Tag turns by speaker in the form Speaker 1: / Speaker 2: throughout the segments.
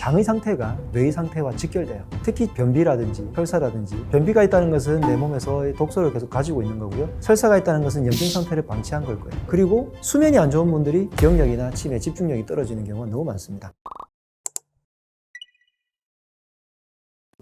Speaker 1: 장의 상태가 뇌의 상태와 직결돼요. 특히 변비라든지 설사라든지 변비가 있다는 것은 내 몸에서 독소를 계속 가지고 있는 거고요. 설사가 있다는 것은 염증 상태를 방치한 걸 거예요. 그리고 수면이 안 좋은 분들이 기억력이나 치매, 집중력이 떨어지는 경우가 너무 많습니다.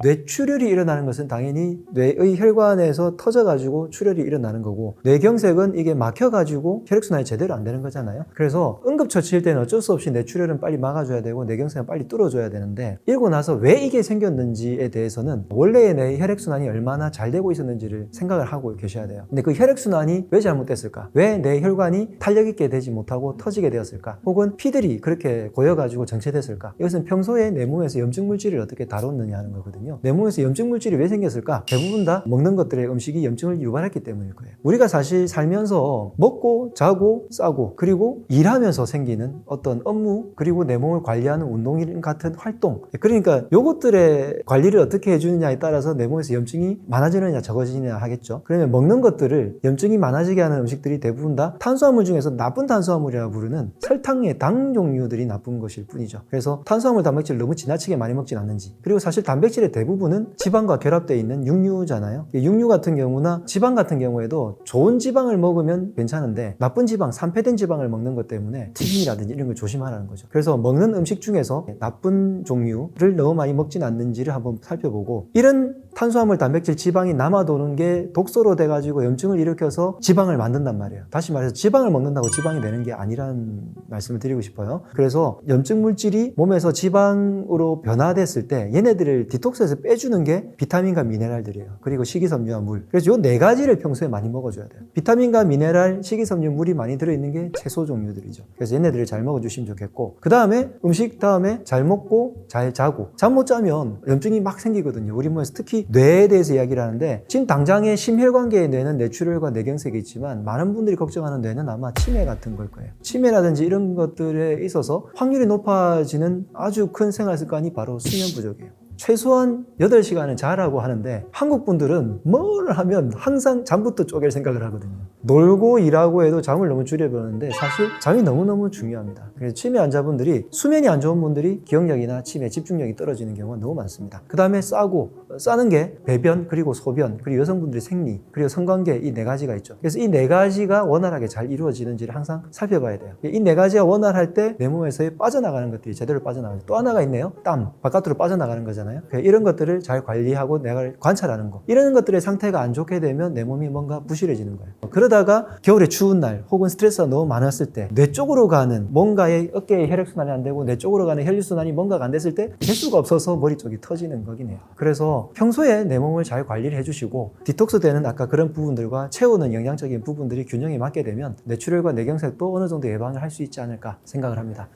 Speaker 1: 뇌출혈이 일어나는 것은 당연히 뇌의 혈관에서 터져가지고 출혈이 일어나는 거고 뇌경색은 이게 막혀가지고 혈액순환이 제대로 안 되는 거잖아요. 그래서 응급처치일 때는 어쩔 수 없이 뇌출혈은 빨리 막아줘야 되고 뇌경색은 빨리 뚫어줘야 되는데 일고 나서 왜 이게 생겼는지에 대해서는 원래의 뇌 혈액순환이 얼마나 잘 되고 있었는지를 생각을 하고 계셔야 돼요. 근데 그 혈액순환이 왜 잘못됐을까? 왜내 혈관이 탄력 있게 되지 못하고 터지게 되었을까? 혹은 피들이 그렇게 고여가지고 정체됐을까? 이것은 평소에 내 몸에서 염증 물질을 어떻게 다뤘느냐 하는 거거든요. 내 몸에서 염증 물질이 왜 생겼을까? 대부분 다 먹는 것들의 음식이 염증을 유발했기 때문일 거예요. 우리가 사실 살면서 먹고 자고 싸고 그리고 일하면서 생기는 어떤 업무 그리고 내 몸을 관리하는 운동 같은 활동 그러니까 요것들의 관리를 어떻게 해주느냐에 따라서 내 몸에서 염증이 많아지느냐 적어지느냐 하겠죠. 그러면 먹는 것들을 염증이 많아지게 하는 음식들이 대부분 다 탄수화물 중에서 나쁜 탄수화물이라고 부르는 설탕의 당 종류들이 나쁜 것일 뿐이죠. 그래서 탄수화물 단백질을 너무 지나치게 많이 먹진 않는지 그리고 사실 단백질의 대부분은 지방과 결합되어 있는 육류잖아요. 육류 같은 경우나 지방 같은 경우에도 좋은 지방을 먹으면 괜찮은데 나쁜 지방, 산패된 지방을 먹는 것 때문에 튀김이라든지 이런 걸 조심하라는 거죠. 그래서 먹는 음식 중에서 나쁜 종류를 너무 많이 먹진 않는지를 한번 살펴보고 이런 탄수화물, 단백질, 지방이 남아 도는 게 독소로 돼가지고 염증을 일으켜서 지방을 만든단 말이에요. 다시 말해서 지방을 먹는다고 지방이 되는 게 아니라는 말씀을 드리고 싶어요. 그래서 염증 물질이 몸에서 지방으로 변화됐을 때 얘네들을 디톡스에서 빼주는 게 비타민과 미네랄들이에요. 그리고 식이섬유와 물. 그래서 요 네 가지를 평소에 많이 먹어줘야 돼요. 비타민과 미네랄, 식이섬유, 물이 많이 들어있는 게 채소 종류들이죠. 그래서 얘네들을 잘 먹어주시면 좋겠고 그 다음에 음식 다음에 잘 먹고 잘 자고 잠 못 자면 염증이 막 생기거든요. 우리 몸에서 특히 뇌에 대해서 이야기를 하는데 지금 당장의 심혈관계의 뇌는 뇌출혈과 뇌경색이 있지만 많은 분들이 걱정하는 뇌는 아마 치매 같은 걸 거예요. 치매라든지 이런 것들에 있어서 확률이 높아지는 아주 큰 생활 습관이 바로 수면 부족이에요. 최소한 8시간은 자라고 하는데 한국 분들은 뭘 하면 항상 잠부터 쪼갤 생각을 하거든요. 놀고 일하고 해도 잠을 너무 줄여버리는데 사실 잠이 너무너무 중요합니다. 그래서 치매 환자분들이 수면이 안 좋은 분들이 기억력이나 치매, 집중력이 떨어지는 경우가 너무 많습니다. 그 다음에 싸고 싸는 게 배변 그리고 소변 그리고 여성분들의 생리 그리고 성관계 이 네 가지가 있죠. 그래서 이 네 가지가 원활하게 잘 이루어지는지를 항상 살펴봐야 돼요. 이 네 가지가 원활할 때 내 몸에서 빠져나가는 것들이 제대로 빠져나가죠. 또 하나가 있네요. 땀 바깥으로 빠져나가는 거잖아요. 그러니까 이런 것들을 잘 관리하고 내가 관찰하는 거. 이런 것들의 상태가 안 좋게 되면 내 몸이 뭔가 부실해지는 거예요. 그 러다가 겨울에 추운 날 혹은 스트레스가 너무 많았을 때 뇌 쪽으로 가는 뭔가의 어깨에 혈액순환이 안 되고 뇌 쪽으로 가는 혈류순환이 뭔가가 안 됐을 때 개수가 없어서 머리 쪽이 터지는 거긴 해요. 그래서 평소에 내 몸을 잘 관리를 해주시고 디톡스 되는 아까 그런 부분들과 채우는 영양적인 부분들이 균형이 맞게 되면 뇌출혈과 뇌경색도 어느 정도 예방을 할 수 있지 않을까 생각을 합니다.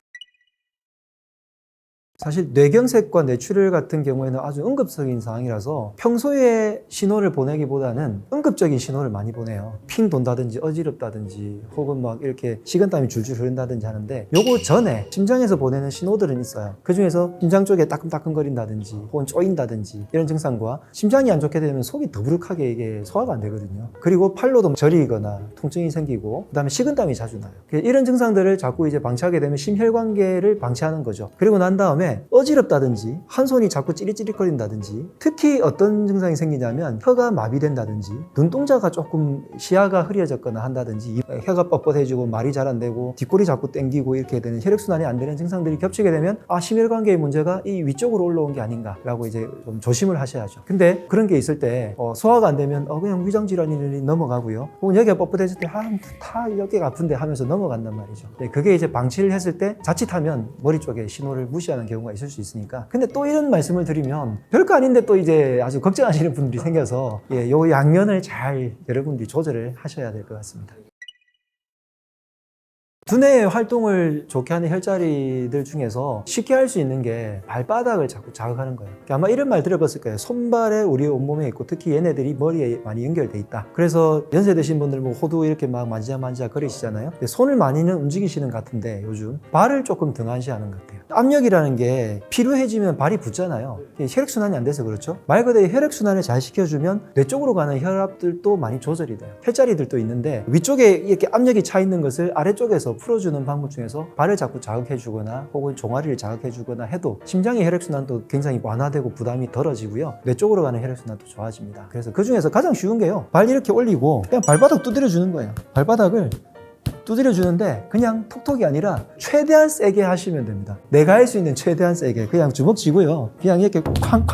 Speaker 1: 사실 뇌경색과 뇌출혈 같은 경우에는 아주 응급적인 상황이라서 평소에 신호를 보내기보다는 응급적인 신호를 많이 보내요. 핑 돈다든지 어지럽다든지 혹은 막 이렇게 식은땀이 줄줄 흐른다든지 하는데 요거 전에 심장에서 보내는 신호들은 있어요. 그 중에서 심장 쪽에 따끔따끔거린다든지 혹은 쪼인다든지 이런 증상과 심장이 안 좋게 되면 속이 더부룩하게 이게 소화가 안 되거든요. 그리고 팔로도 저리거나 통증이 생기고 그다음에 식은땀이 자주 나요. 이런 증상들을 자꾸 이제 방치하게 되면 심혈관계를 방치하는 거죠. 그리고 난 다음에 어지럽다든지 한 손이 자꾸 찌릿찌릿거린다든지 특히 어떤 증상이 생기냐면 혀가 마비된다든지 눈동자가 조금 시야가 흐려졌거나 한다든지 이 혀가 뻣뻣해지고 말이 잘 안 되고 뒷골이 자꾸 땡기고 이렇게 되는 혈액순환이 안 되는 증상들이 겹치게 되면 아 심혈관계의 문제가 이 위쪽으로 올라온 게 아닌가라고 이제 좀 조심을 하셔야죠. 근데 그런 게 있을 때 어, 소화가 안 되면 어, 그냥 위장 질환이 넘어가고요. 혹은 여기가 뻣뻣해질 때아다 여기가 아픈데 하면서 넘어간단 말이죠. 네, 그게 이제 방치를 했을 때 자칫하면 머리 쪽에 신호를 무시하는 경우가 있을 수 있으니까. 근데 또 이런 말씀을 드리면 별거 아닌데 또 이제 아주 걱정하시는 분들이 생겨서 예, 요 양면을 잘 여러분들이 조절을 하셔야 될 것 같습니다. 두뇌의 활동을 좋게 하는 혈자리들 중에서 쉽게 할 수 있는 게 발바닥을 자꾸 자극하는 거예요. 아마 이런 말 들어봤을 거예요. 손발에 우리 온몸에 있고 특히 얘네들이 머리에 많이 연결돼 있다. 그래서 연세 드신 분들 뭐 호두 이렇게 막 만지작 만지작 거리시잖아요. 근데 손을 많이는 움직이시는 것 같은데 요즘 발을 조금 등한시하는 것 같아요. 압력이라는 게 필요해지면 발이 붙잖아요. 혈액순환이 안 돼서 그렇죠. 말 그대로 혈액순환을 잘 시켜주면 뇌 쪽으로 가는 혈압들도 많이 조절이 돼요. 혈자리들도 있는데 위쪽에 이렇게 압력이 차 있는 것을 아래쪽에서 풀어주는 방법 중에서 발을 자꾸 자극해주거나 혹은 종아리를 자극해주거나 해도 심장의 혈액순환도 굉장히 완화되고 부담이 덜어지고요. 뇌 쪽으로 가는 혈액순환도 좋아집니다. 그래서 그 중에서 가장 쉬운 게요. 발 이렇게 올리고 그냥 발바닥 두드려 주는 거예요. 발바닥을 두드려 주는데 그냥 톡톡이 아니라 최대한 세게 하시면 됩니다. 내가 할 수 있는 최대한 세게 그냥 주먹 쥐고요. 그냥 이렇게 쾅쾅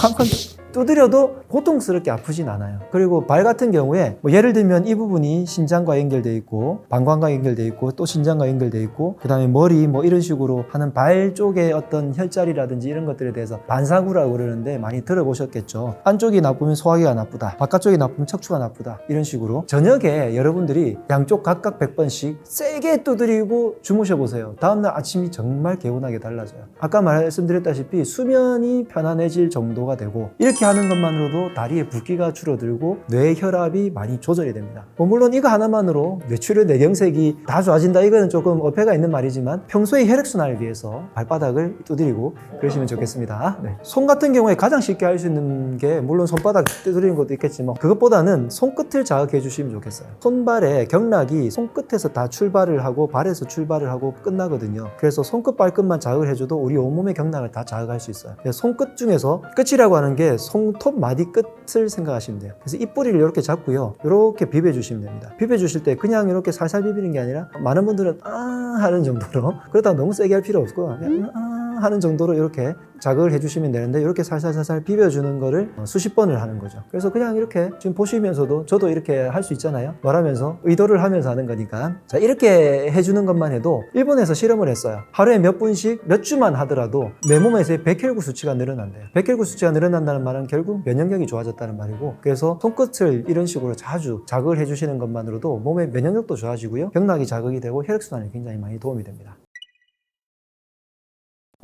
Speaker 1: 쾅쾅 두드려도 고통스럽게 아프진 않아요. 그리고 발 같은 경우에 뭐 예를 들면 이 부분이 신장과 연결돼 있고 방광과 연결돼 있고 또 신장과 연결돼 있고 그다음에 머리 뭐 이런 식으로 하는 발 쪽의 어떤 혈자리라든지 이런 것들에 대해서 반사구라고 그러는데 많이 들어보셨겠죠. 안쪽이 나쁘면 소화기가 나쁘다. 바깥쪽이 나쁘면 척추가 나쁘다. 이런 식으로 저녁에 여러분들이 양쪽 각각 100번씩 세게 두드리고 주무셔 보세요. 다음 날 아침이 정말 개운하게 달라져요. 아까 말씀드렸다시피 수면이 편안해질 정도가 되고 이렇게 하는 것만으로도 다리의 붓기가 줄어들고 뇌 혈압이 많이 조절이 됩니다. 뭐 물론 이거 하나만으로 뇌출혈 뇌경색이 다 좋아진다 이거는 조금 어폐가 있는 말이지만 평소에 혈액순환을 위해서 발바닥을 두드리고 그러시면 좋겠습니다. 네. 손 같은 경우에 가장 쉽게 할 수 있는 게 물론 손바닥 두드리는 것도 있겠지만 그것보다는 손끝을 자극해 주시면 좋겠어요. 손발의 경락이 손끝에서 다 출발을 하고 발에서 출발을 하고 끝나거든요. 그래서 손끝 발끝만 자극을 해줘도 우리 온몸의 경락을 다 자극할 수 있어요. 손끝 중에서 끝이라고 하는 게 손톱 마디 끝을 생각하시면 돼요. 그래서 입꼬리를 이렇게 잡고요. 이렇게 비벼주시면 됩니다. 비벼주실 때 그냥 이렇게 살살 비비는 게 아니라 많은 분들은 아 하는 정도로 그러다 너무 세게 할 필요 없고 그냥 아 하는 정도로 이렇게 자극을 해주시면 되는데 이렇게 살살살살 비벼주는 거를 어, 수십 번을 하는 거죠. 그래서 그냥 이렇게 지금 보시면서도 저도 이렇게 할 수 있잖아요. 말하면서 의도를 하면서 하는 거니까 자 이렇게 해주는 것만 해도 일본에서 실험을 했어요. 하루에 몇 분씩 몇 주만 하더라도 내 몸에서의 백혈구 수치가 늘어난대요. 백혈구 수치가 늘어난다는 말은 결국 면역력이 좋아졌다는 말이고 그래서 손끝을 이런 식으로 자주 자극을 해주시는 것만으로도 몸의 면역력도 좋아지고요. 경락이 자극이 되고 혈액순환에 굉장히 많이 도움이 됩니다.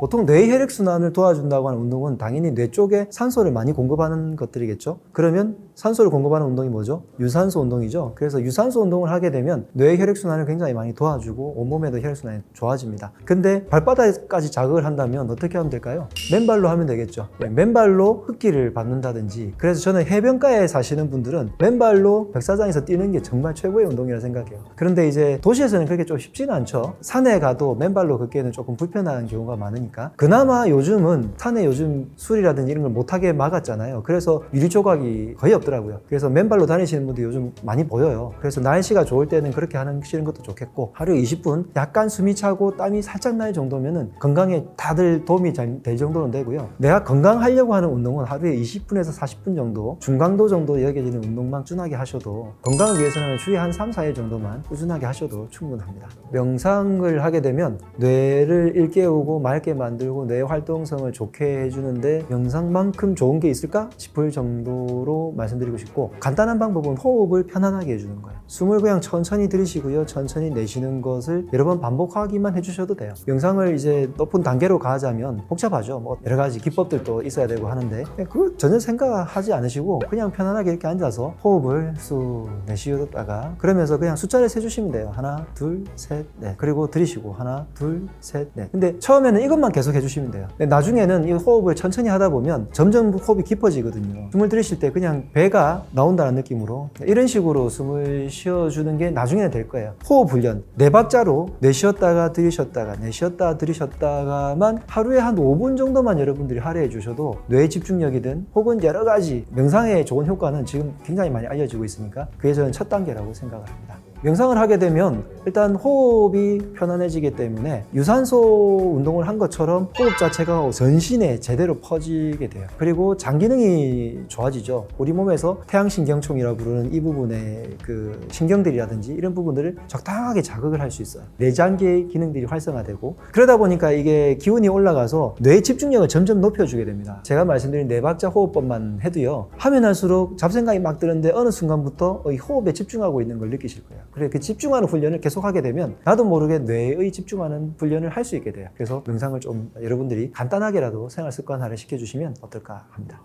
Speaker 1: 보통 뇌 혈액 순환을 도와준다고 하는 운동은 당연히 뇌 쪽에 산소를 많이 공급하는 것들이겠죠. 그러면 산소를 공급하는 운동이 뭐죠? 유산소 운동이죠. 그래서 유산소 운동을 하게 되면 뇌 혈액 순환을 굉장히 많이 도와주고 온몸에도 혈액 순환이 좋아집니다. 근데 발바닥까지 자극을 한다면 어떻게 하면 될까요? 맨발로 하면 되겠죠. 네, 맨발로 흙기를 밟는다든지. 그래서 저는 해변가에 사시는 분들은 맨발로 백사장에서 뛰는 게 정말 최고의 운동이라 생각해요. 그런데 이제 도시에서는 그렇게 좀 쉽지는 않죠. 산에 가도 맨발로 걷기에는 조금 불편한 경우가 많으니까. 그나마 요즘은 산에 요즘 술이라든지 이런 걸 못하게 막았잖아요. 그래서 유리 조각이 거의 없더라고요. 그래서 맨발로 다니시는 분들이 요즘 많이 보여요. 그래서 날씨가 좋을 때는 그렇게 하는 시는 것도 좋겠고 하루에 20분 약간 숨이 차고 땀이 살짝 날 정도면은 건강에 다들 도움이 잘될 정도는 되고요. 내가 건강하려고 하는 운동은 하루에 20분에서 40분 정도 중강도 정도 여겨지는 운동만 꾸준하게 하셔도 건강을 위해서는 주에 한 3, 4일 정도만 꾸준하게 하셔도 충분합니다. 명상을 하게 되면 뇌를 일깨우고 맑게 만들고 뇌 활동성을 좋게 해주는데 명상만큼 좋은 게 있을까 싶을 정도로 말씀드리고 싶고 간단한 방법은 호흡을 편안하게 해주는 거예요. 숨을 그냥 천천히 들이쉬고요. 천천히 내쉬는 것을 여러 번 반복하기만 해주셔도 돼요. 명상을 이제 높은 단계로 가자면 복잡하죠. 뭐 여러 가지 기법들도 있어야 되고 하는데 그거 전혀 생각하지 않으시고 그냥 편안하게 이렇게 앉아서 호흡을 쑥 내쉬었다가 그러면서 그냥 숫자를 세주시면 돼요. 하나, 둘, 셋, 넷. 그리고 들이쉬고 하나, 둘, 셋, 넷. 근데 처음에는 이것만 계속 해주시면 돼요. 근데 나중에는 이 호흡을 천천히 하다 보면 점점 호흡이 깊어지거든요. 숨을 들이쉴 때 그냥 배가 나온다는 느낌으로 이런 식으로 숨을 쉬어주는 게 나중에는 될 거예요. 호흡 훈련. 네 박자로 내쉬었다가 들이쉬었다가 내쉬었다 들이쉬었다가만 하루에 한 5분 정도만 여러분들이 할애해 주셔도 뇌 집중력이든 혹은 여러 가지 명상에 좋은 효과는 지금 굉장히 많이 알려지고 있으니까 그게 저는 첫 단계라고 생각을 합니다. 명상을 하게 되면 일단 호흡이 편안해지기 때문에 유산소 운동을 한 것처럼 호흡 자체가 전신에 제대로 퍼지게 돼요. 그리고 장 기능이 좋아지죠. 우리 몸에서 태양신경총이라고 부르는 이 부분의 그 신경들이라든지 이런 부분들을 적당하게 자극을 할 수 있어요. 내장기의 기능들이 활성화되고 그러다 보니까 이게 기운이 올라가서 뇌 집중력을 점점 높여주게 됩니다. 제가 말씀드린 네 박자 호흡법만 해도요. 하면 할수록 잡생각이 막 드는데 어느 순간부터 이 호흡에 집중하고 있는 걸 느끼실 거예요. 그래 그 집중하는 훈련을 계속 하게 되면 나도 모르게 뇌의 집중하는 훈련을 할 수 있게 돼요. 그래서 명상을 좀 여러분들이 간단하게라도 생활 습관화를 시켜주시면 어떨까 합니다.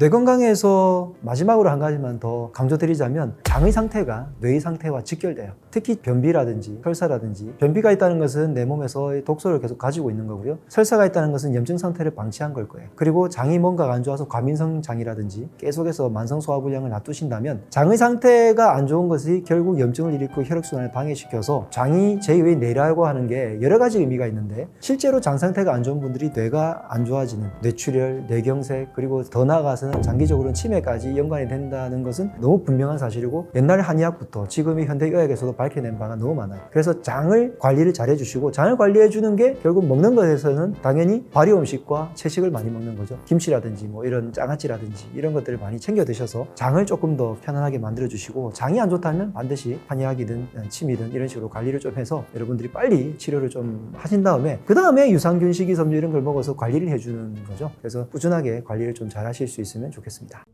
Speaker 1: 뇌 건강에서 마지막으로 한 가지만 더 강조드리자면 장의 상태가 뇌의 상태와 직결돼요. 특히 변비라든지 설사라든지 변비가 있다는 것은 내 몸에서 독소를 계속 가지고 있는 거고요. 설사가 있다는 것은 염증 상태를 방치한 걸 거예요. 그리고 장이 뭔가가 안 좋아서 과민성 장이라든지 계속해서 만성 소화불량을 놔두신다면 장의 상태가 안 좋은 것이 결국 염증을 일으키고 혈액순환을 방해시켜서 장이 제2의 뇌라고 하는 게 여러 가지 의미가 있는데 실제로 장 상태가 안 좋은 분들이 뇌가 안 좋아지는 뇌출혈, 뇌경색 그리고 더 나아가서 는 장기적으로는 치매까지 연관이 된다는 것은 너무 분명한 사실이고 옛날 한의학부터 지금의 현대의학에서도 밝혀낸 바가 너무 많아요. 그래서 장을 관리를 잘 해주시고 장을 관리해 주는 게 결국 먹는 것에서는 당연히 발효 음식과 채식을 많이 먹는 거죠. 김치라든지 뭐 이런 장아찌라든지 이런 것들을 많이 챙겨 드셔서 장을 조금 더 편안하게 만들어 주시고 장이 안 좋다면 반드시 한의학이든 침이든 이런 식으로 관리를 좀 해서 여러분들이 빨리 치료를 좀 하신 다음에 그 다음에 유산균, 식이섬유 이런 걸 먹어서 관리를 해주는 거죠. 그래서 꾸준하게 관리를 좀 잘 하실 수 있으면 좋겠습니다.